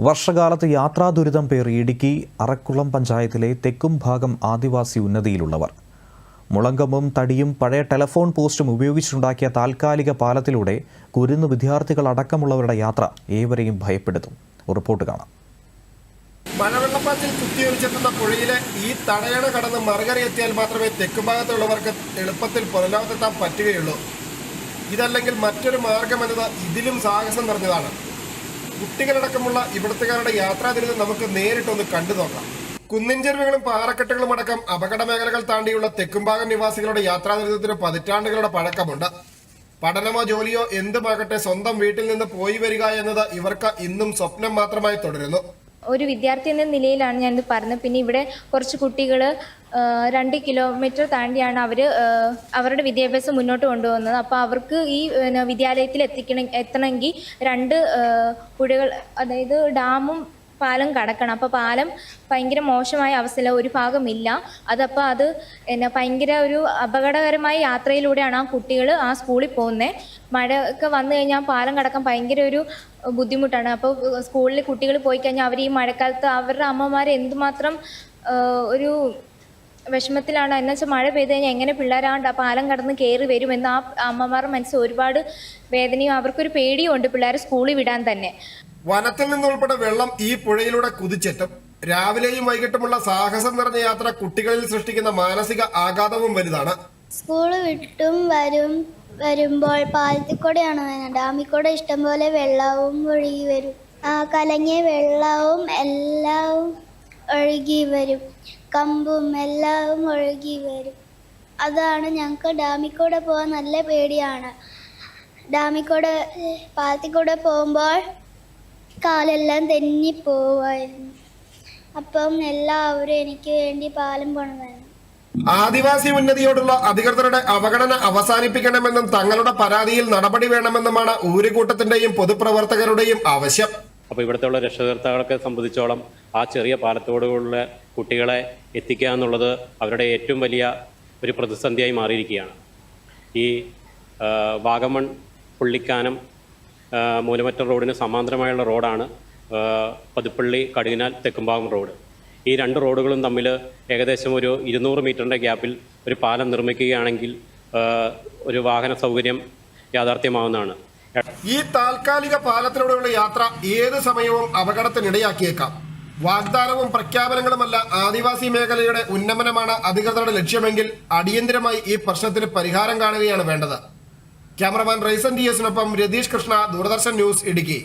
വർഷകാലത്ത് യാത്രാ ദുരിതം പേർ ഇടുക്കി അറക്കുളം പഞ്ചായത്തിലെ തെക്കും ഭാഗം ആദിവാസി ഉന്നതിയിലുള്ളവർ. മുളങ്കമ്പും തടിയും പഴയ ടെലഫോൺ പോസ്റ്റും ഉപയോഗിച്ചുണ്ടാക്കിയ താൽക്കാലിക പാലത്തിലൂടെ കുരുന്ന് വിദ്യാർത്ഥികൾ അടക്കമുള്ളവരുടെ യാത്ര ഏവരെയും ഭയപ്പെടുത്തും. റിപ്പോർട്ട് കാണാം. മലവെള്ളപ്പാച്ചിൽ കുത്തിയൊലിച്ചെത്തുന്ന പുഴയിലെ ഈ തടയണ കടന്ന് മറുകരയെത്തിയാൽ മാത്രമേ തെക്കുഭാഗത്തുള്ളവർക്ക് എളുപ്പത്തിൽ പുറലോകത്തെത്താൻ പറ്റുകയുള്ളൂ. ഇതല്ലെങ്കിൽ മറ്റൊരു മാർഗമെന്നത് ഇതിലും സാഹസം നിറഞ്ഞതാണ്. കുട്ടികളടക്കമുള്ള ഇവിടുത്തുകാരുടെ യാത്രാ ദുരിതം നമുക്ക് നേരിട്ടൊന്ന് കണ്ടു നോക്കാം. കുന്നിൻ ചെരുവുകളും പാറക്കെട്ടുകളും അടക്കം അപകട മേഖലകൾ താണ്ടിയുള്ള തെക്കുംഭാഗം നിവാസികളുടെ യാത്രാ ദുരിതത്തിന് പതിറ്റാണ്ടുകളുടെ പഴക്കമുണ്ട്. പഠനമോ ജോലിയോ എന്തുമാകട്ടെ സ്വന്തം വീട്ടിൽ നിന്ന് പോയി വരിക എന്നത് ഇവർക്ക് ഇന്നും സ്വപ്നം മാത്രമായി തുടരുന്നു. ഒരു വിദ്യാർത്ഥി എന്ന നിലയിലാണ് ഞാനിത് പറഞ്ഞത്. പിന്നെ ഇവിടെ കുറച്ച് കുട്ടികൾ രണ്ട് കിലോമീറ്റർ താണ്ടിയാണ് അവർ അവരുടെ വിദ്യാഭ്യാസം മുന്നോട്ട് കൊണ്ടുപോകുന്നത്. അപ്പോൾ അവർക്ക് ഈ വിദ്യാലയത്തിൽ എത്തിക്കണം എത്തണമെങ്കിൽ രണ്ട് പുഴകൾ അതായത് ഡാമും പാലം കടക്കണം. അപ്പോൾ പാലം ഭയങ്കര മോശമായ അവസ്ഥയിൽ ഒരു ഭാഗമില്ല. അതപ്പോൾ അത് എന്നാ ഭയങ്കര ഒരു അപകടകരമായ യാത്രയിലൂടെയാണ് ആ കുട്ടികൾ ആ സ്കൂളിൽ പോകുന്നത് മഴ ഒക്കെ വന്നു കഴിഞ്ഞാൽ പാലം കടക്കാൻ ഭയങ്കര ഒരു ബുദ്ധിമുട്ടാണ്. അപ്പോൾ സ്കൂളിൽ കുട്ടികൾ പോയി കഴിഞ്ഞാൽ അവർ ഈ മഴക്കാലത്ത് അവരുടെ അമ്മമാർ എന്തുമാത്രം ഒരു വിഷമത്തിലാണ്. എന്നു വെച്ചാൽ മഴ പെയ്ത് കഴിഞ്ഞാൽ എങ്ങനെ പിള്ളേരാണ്ട് ആ പാലം കടന്ന് കയറി വരുമെന്ന് ആ അമ്മമാരുടെ മനസ്സിൽ ഒരുപാട് വേദനയും അവർക്കൊരു പേടിയും ഉണ്ട് പിള്ളേരെ സ്കൂളിൽ വിടാൻ തന്നെ. വനത്തിൽ നിന്നുൾപ്പെടെ വെള്ളം ഈ പുഴയിലൂടെ കുതിച്ചെത്തും. രാവിലെയും വൈകിട്ടുമുള്ള സാഹസം നിറഞ്ഞ യാത്ര കുട്ടികളിൽ സൃഷ്ടിക്കുന്ന മാനസിക ആഘാതവും വലുതാണ്. സ്കൂൾ വിട്ടും വരും വരുമ്പോൾ പാലത്തിൽ കൂടെയാണ് വരുന്നത് ഡാമിൽ കൂടെ ഇഷ്ടംപോലെ വെള്ളവും ഒഴുകി വരും. ആ കലങ്ങിയ വെള്ളവും എല്ലാം ഒഴുകി വരും. കമ്പും എല്ലാം ഒഴുകി വരും. അതാണ് ഞങ്ങൾക്ക് ഡാമിൽ കൂടെ പോകാൻ നല്ല പേടിയാണ്. ഡാമിൽ കൂടെ പാലത്തിൽ കൂടെ പോകുമ്പോൾ കാലെല്ലാം തെന്നി പോവായിരുന്നു. അപ്പം എല്ലാവരും എനിക്ക് വേണ്ടി പാലം പണിതായിരുന്നു. ആദിവാസി ഉന്നതിയോടുള്ള അധികൃതരുടെ അവഗണന അവസാനിപ്പിക്കണമെന്നും തങ്ങളുടെ പരാതിയിൽ നടപടി വേണമെന്നുമാണ് ഊരുകൂട്ടത്തിന്റെയും പൊതുപ്രവർത്തകരുടെയും ആവശ്യം. അപ്പോൾ ഇവിടുത്തെ ഉള്ള രക്ഷകർത്താക്കളെ സംബന്ധിച്ചോളം ആ ചെറിയ പാലത്തോടുള്ള കുട്ടികളെ എത്തിക്കുക എന്നുള്ളത് അവരുടെ ഏറ്റവും വലിയ ഒരു പ്രതിസന്ധിയായി മാറിയിരിക്കുകയാണ്. ഈ വാഗമൺ പുള്ളിക്കാനം മൂലമറ്റം റോഡിന് സമാന്തരമായുള്ള റോഡാണ് പതിപ്പള്ളി കടുകിനാൽ തെക്കുംഭാഗം റോഡ്. ഈ രണ്ട് റോഡുകളും തമ്മിൽ ഏകദേശം ഒരു ഇരുന്നൂറ് മീറ്ററിന്റെ ഗ്യാപ്പിൽ ഒരു പാലം നിർമ്മിക്കുകയാണെങ്കിൽ ഒരു വാഹന സൗകര്യം യാഥാർത്ഥ്യമാവുന്നതാണ്. ഈ താൽക്കാലിക പാലത്തിലൂടെയുള്ള യാത്ര ഏത് സമയവും അപകടത്തിനിടയാക്കിയേക്കാം. വാഗ്ദാനവും പ്രഖ്യാപനങ്ങളുമല്ല ആദിവാസി മേഖലയുടെ ഉന്നമനമാണ് അധികൃതരുടെ ലക്ഷ്യമെങ്കിൽ അടിയന്തിരമായി ഈ പ്രശ്നത്തിന് പരിഹാരം കാണുകയാണ് വേണ്ടത്. ക്യാമറമാൻ റൈസൻ ഡി എസിനൊപ്പം രതീഷ് കൃഷ്ണ ദൂരദർശൻ ന്യൂസ് ഇടുക്കി.